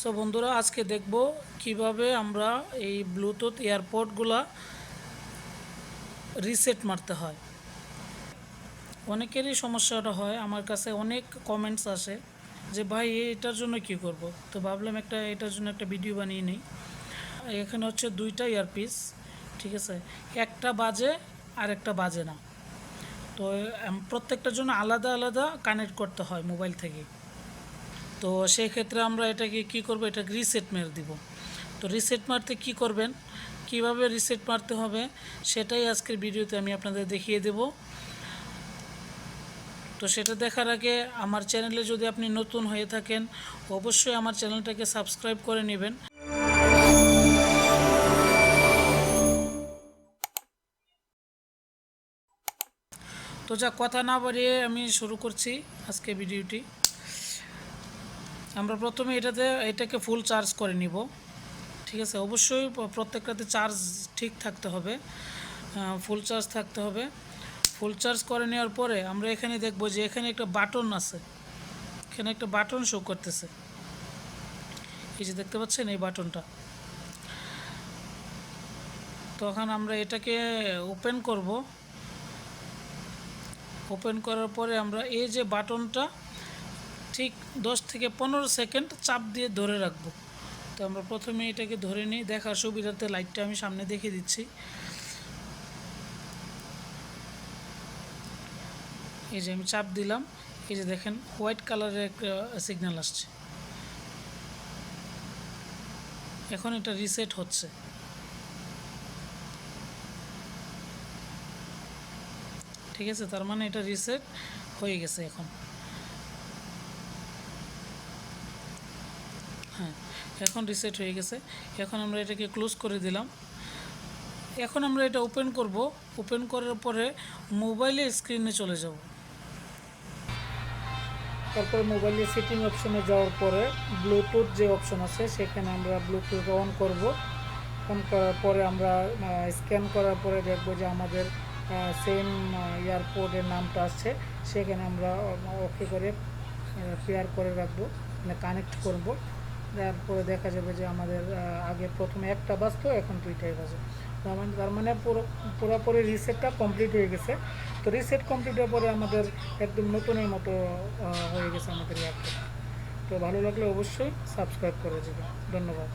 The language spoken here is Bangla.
সো বন্ধুরা, আজকে দেখব কীভাবে আমরা এই ব্লুটুথ এয়ারপডগুলা রিসেট মারতে হয়। অনেকেরই সমস্যাটা হয়, আমার কাছে অনেক কমেন্টস আসে যে, ভাই, এটার জন্য কি করব? তো ভাবলাম একটা, এটার জন্য একটা ভিডিও বানিয়ে নিই। এখানে হচ্ছে দুইটা ইয়ারপিস ঠিক আছে? একটা বাজে আর একটা বাজে না। তো প্রত্যেকটার জন্য আলাদা আলাদা কানেক্ট করতে হয় মোবাইল থেকে। তো সেই ক্ষেত্রে আমরা এটাকে কি করব? এটাকে রিসেট মেরে দিব। তো রিসেট মারতে কি করবেন? কীভাবে রিসেট মারতে হবে? সেটাই আজকের ভিডিওতে আমি আপনাদের দেখিয়ে দেব। তো সেটা দেখার আগে আমার চ্যানেলে যদি আপনি নতুন হয়ে থাকেন, অবশ্যই আমার চ্যানেলটাকে সাবস্ক্রাইব করে নেবেন। তো যা কথা না বাড়িয়ে আমি শুরু করছি আজকে ভিডিওটি। আমরা প্রথমে এটাতে, এটাকে ফুল চার্জ করে নিব। ঠিক আছে? অবশ্যই প্রত্যেকটাতে চার্জ ঠিক থাকতে হবে। ফুল চার্জ থাকতে হবে। ফুল চার্জ করে নেওয়ার পরে আমরা এখানে দেখব যে এখানে একটা বাটন আছে। এখানে একটা বাটন শো করতেছে। এই যে দেখতে পাচ্ছেন এই বাটনটা তখন আমরা এটাকে ওপেন করব। ওপেন করার পরে আমরা এই যে বাটনটা ঠিক দশ থেকে পনেরো সেকেন্ড চাপ দিয়ে ধরে রাখব। তো আমরা প্রথমে এটাকে ধরে নিই। দেখার সুবিধার্থে লাইটটা আমি সামনে দেখিয়ে দিচ্ছি। এই যে আমি চাপ দিলাম। এই যে দেখেন হোয়াইট কালারের একটা সিগন্যাল আসছে। এখন এটা রিসেট হচ্ছে। ঠিক আছে? তার মানে এটা রিসেট হয়ে গেছে এখন। হ্যাঁ এখন রিসেট হয়ে গেছে। এখন আমরা এটাকে ক্লোজ করে দিলাম। এখন আমরা এটা ওপেন করব। ওপেন করার পরে মোবাইলে স্ক্রিনে চলে যাব। তারপর মোবাইলের সেটিং অপশনে যাওয়ার পরে ব্লুটুথ যে অপশন আছে, সেখানে আমরা ব্লুটুথ অন করব। অন করার পরে আমরা স্ক্যান করার পরে দেখব যে আমাদের সেম এয়ারপোর্টের নামটা আসছে। সেখানে আমরা ওকে করে পেয়ার করে রাখব মানে কানেক্ট করব। তারপরে দেখা যাবে যে আমাদের আগে প্রথমে একটা বাজতো, এখন দুইটাই বাজে। তার মানে মানে পুরো, পুরোপুরি রিসেটটা কমপ্লিট হয়ে গেছে। তো রিসেট কমপ্লিট হওয়ার পরে আমাদের একদম নতুনের মতো হয়ে গেছে আমাদের অ্যাপটা তো ভালো লাগলে অবশ্যই সাবস্ক্রাইব করে দেবে ধন্যবাদ।